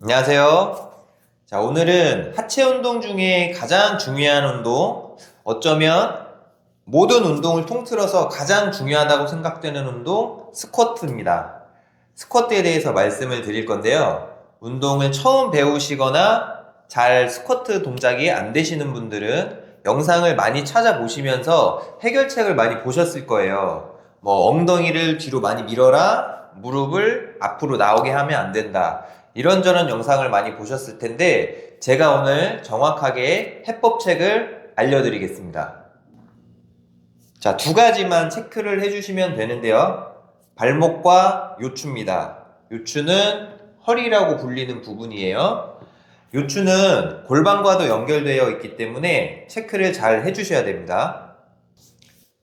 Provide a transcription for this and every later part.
안녕하세요. 자, 오늘은 하체 운동 중에 가장 중요한 운동, 어쩌면 모든 운동을 통틀어서 가장 중요하다고 생각되는 운동, 스쿼트입니다. 스쿼트에 대해서 말씀을 드릴 건데요. 운동을 처음 배우시거나 잘 스쿼트 동작이 안 되시는 분들은 영상을 많이 찾아보시면서 해결책을 많이 보셨을 거예요. 뭐, 엉덩이를 뒤로 많이 밀어라, 무릎을 앞으로 나오게 하면 안 된다. 이런저런 영상을 많이 보셨을 텐데 제가 오늘 정확하게 해법책을 알려드리겠습니다. 자, 두 가지만 체크를 해주시면 되는데요. 발목과 요추입니다. 요추는 허리라고 불리는 부분이에요. 요추는 골반과도 연결되어 있기 때문에 체크를 잘 해주셔야 됩니다.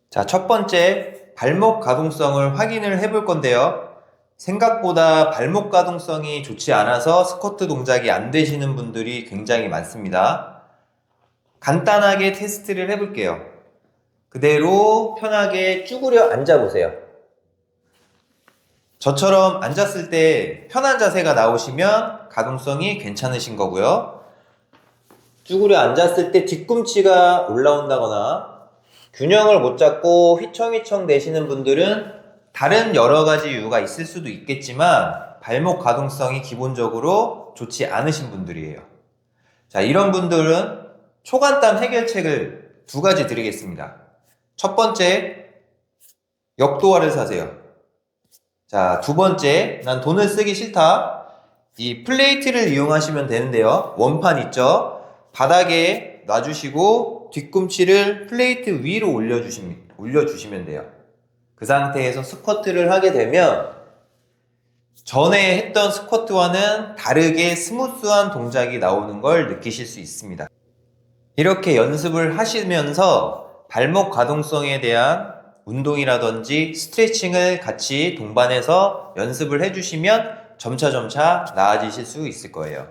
자, 첫 번째, 발목 가동성을 확인을 해볼 건데요. 생각보다 발목 가동성이 좋지 않아서 스쿼트 동작이 안 되시는 분들이 굉장히 많습니다. 간단하게 테스트를 해볼게요. 그대로 편하게 쭈그려 앉아보세요. 저처럼 앉았을 때 편한 자세가 나오시면 가동성이 괜찮으신 거고요. 쭈그려 앉았을 때 뒤꿈치가 올라온다거나 균형을 못 잡고 휘청휘청 내시는 분들은 다른 여러 가지 이유가 있을 수도 있겠지만 발목 가동성이 기본적으로 좋지 않으신 분들이에요. 자, 이런 분들은 초간단 해결책을 두 가지 드리겠습니다. 첫 번째, 역도화를 사세요. 자, 두 번째, 난 돈을 쓰기 싫다. 이 플레이트를 이용하시면 되는데요. 원판 있죠? 바닥에 놔주시고 뒤꿈치를 플레이트 위로 올려주시면, 올려주시면 돼요. 그 상태에서 스쿼트를 하게 되면 전에 했던 스쿼트와는 다르게 스무스한 동작이 나오는 걸 느끼실 수 있습니다. 이렇게 연습을 하시면서 발목 가동성에 대한 운동이라든지 스트레칭을 같이 동반해서 연습을 해주시면 점차점차 나아지실 수 있을 거예요.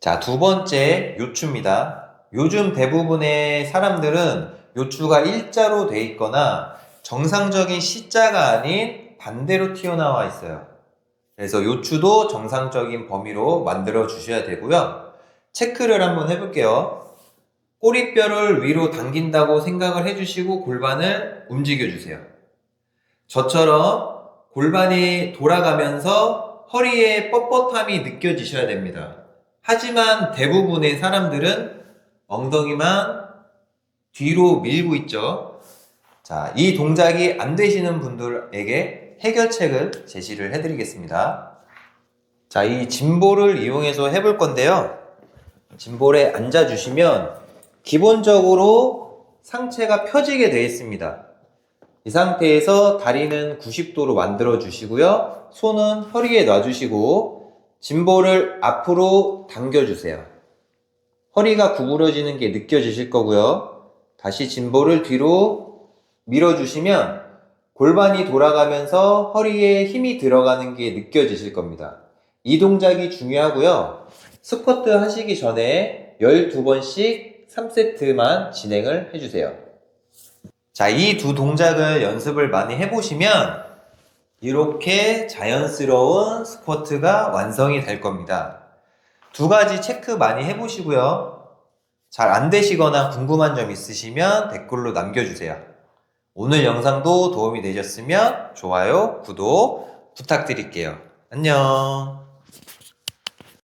자, 두 번째 요추입니다. 요즘 대부분의 사람들은 요추가 일자로 돼 있거나 정상적인 C자가 아닌 반대로 튀어나와 있어요. 그래서 요추도 정상적인 범위로 만들어 주셔야 되고요. 체크를 한번 해볼게요. 꼬리뼈를 위로 당긴다고 생각을 해주시고 골반을 움직여 주세요. 저처럼 골반이 돌아가면서 허리에 뻣뻣함이 느껴지셔야 됩니다. 하지만 대부분의 사람들은 엉덩이만 뒤로 밀고 있죠. 자, 이 동작이 안 되시는 분들에게 해결책을 제시를 해드리겠습니다. 자, 이 짐볼을 이용해서 해볼 건데요. 짐볼에 앉아주시면 기본적으로 상체가 펴지게 되어 있습니다. 이 상태에서 다리는 90도로 만들어 주시고요. 손은 허리에 놔주시고 짐볼을 앞으로 당겨 주세요. 허리가 구부러지는 게 느껴지실 거고요. 다시 짐볼을 뒤로 밀어주시면 골반이 돌아가면서 허리에 힘이 들어가는 게 느껴지실 겁니다. 이 동작이 중요하고요. 스쿼트 하시기 전에 12번씩 3세트만 진행을 해주세요. 자, 이 두 동작을 연습을 많이 해보시면 이렇게 자연스러운 스쿼트가 완성이 될 겁니다. 두 가지 체크 많이 해보시고요. 잘 안 되시거나 궁금한 점 있으시면 댓글로 남겨주세요. 오늘 영상도 도움이 되셨으면 좋아요, 구독 부탁드릴게요. 안녕.